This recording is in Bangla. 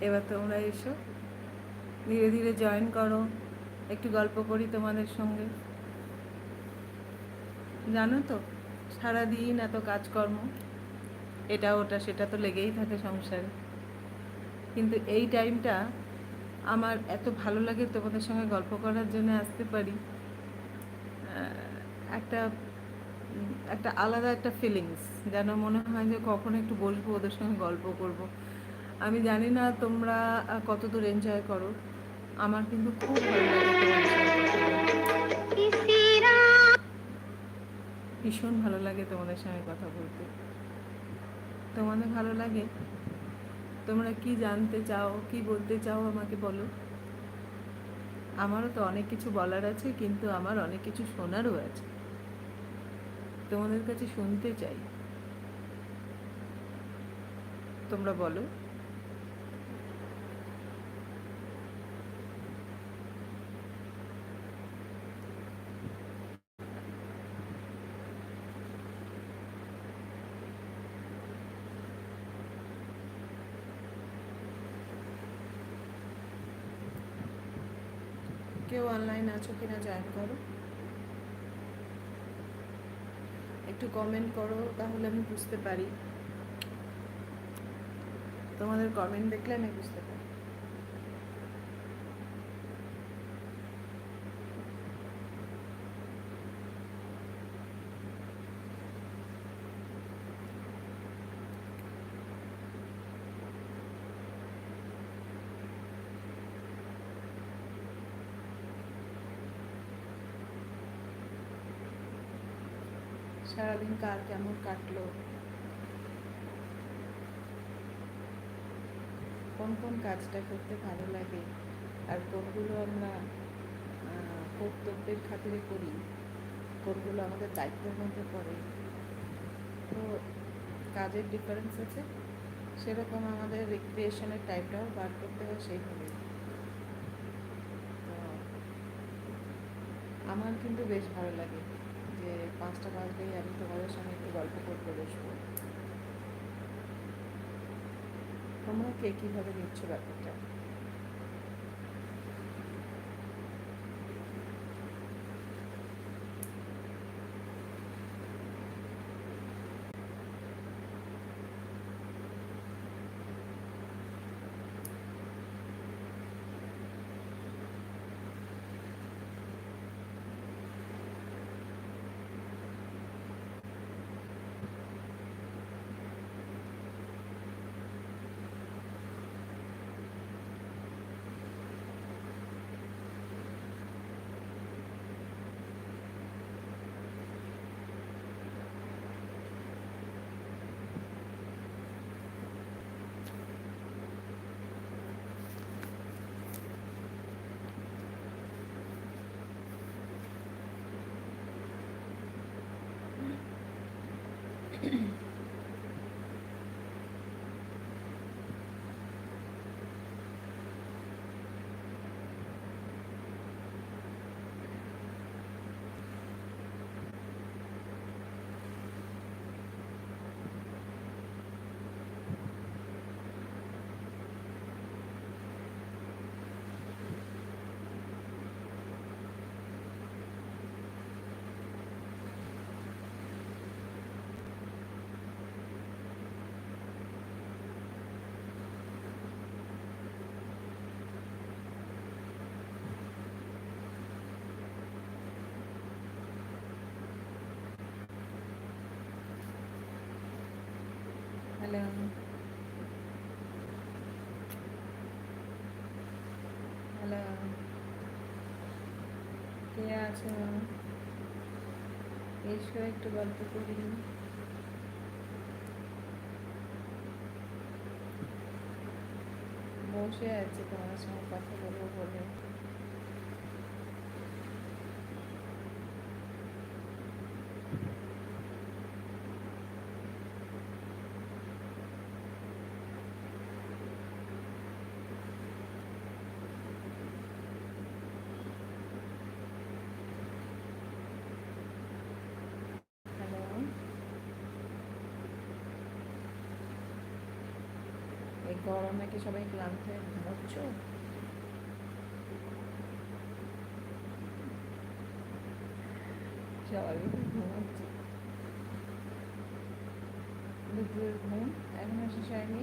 এবার তোমরা এসো। ধীরে ধীরে জয়েন করো। একটু গল্প করি তোমাদের সঙ্গে। জানো তো, সারাদিন এত কাজকর্ম, এটা, ওটা, সেটা তো লেগেই থাকে সংসারে। কিন্তু এই টাইমটা আমার এত ভালো লাগে তোমাদের সঙ্গে গল্প করার জন্য আসতে পারি। একটা একটা আলাদা একটা ফিলিংস যেন মনে হয় যে কখন একটু বসবো ওদের সঙ্গে গল্প করব। আমি জানি না তোমরা কতদূর এনজয় করো। আমার কিন্তু খুব ভালো লাগে। ভীষণ ভালো লাগে তোমাদের সঙ্গে কথা বলতে। তোমাদের ভালো লাগে? তোমরা কি জানতে চাও, কি বলতে চাও আমাকে বলো। আমারও তো অনেক কিছু বলার আছে, কিন্তু আমার অনেক কিছু শোনারও আছে। তোমাদের কাছে শুনতে চাই। তোমরা বলো। কেউ অনলাইন আছো কিনা জয়েন করো। একটু কমেন্ট করো, তাহলে আমি বুঝতে পারি। তোমাদের কমেন্ট দেখলে আমি বুঝতে পারি। সারাদিন কার কেমন কাটলো? কোন কোন কাজটা করতে ভালো লাগে? আর কোনগুলো আমরা কর্তব্যের খাতিরে করি? কোনগুলো আমাদের দায়িত্বের মধ্যে পড়ে? তো কাজের ডিফারেন্স আছে। সেরকম আমাদের রিক্রিয়েশনের টাইপটাও বার করতে হয় সেইভাবে। আমার কিন্তু বেশ ভালো লাগে। পাঁচটা বাজলেই আমি তোমাদের সঙ্গে একটু গল্প করতে বসবো। তোমরা কে কীভাবে নিচ্ছ ব্যাপারটা? Mm-hmm. হ্যালো হ্যালো কে আছো এসো একটু গল্প করি বসে আছি তোমার সঙ্গে কথা বলব হ্যালো গরমে কি সবাই ক্লান্ত হয়ে ঘুমোচ্ছ। সবাই দুপুরের ঘুম এখনও শেষ হয়নি।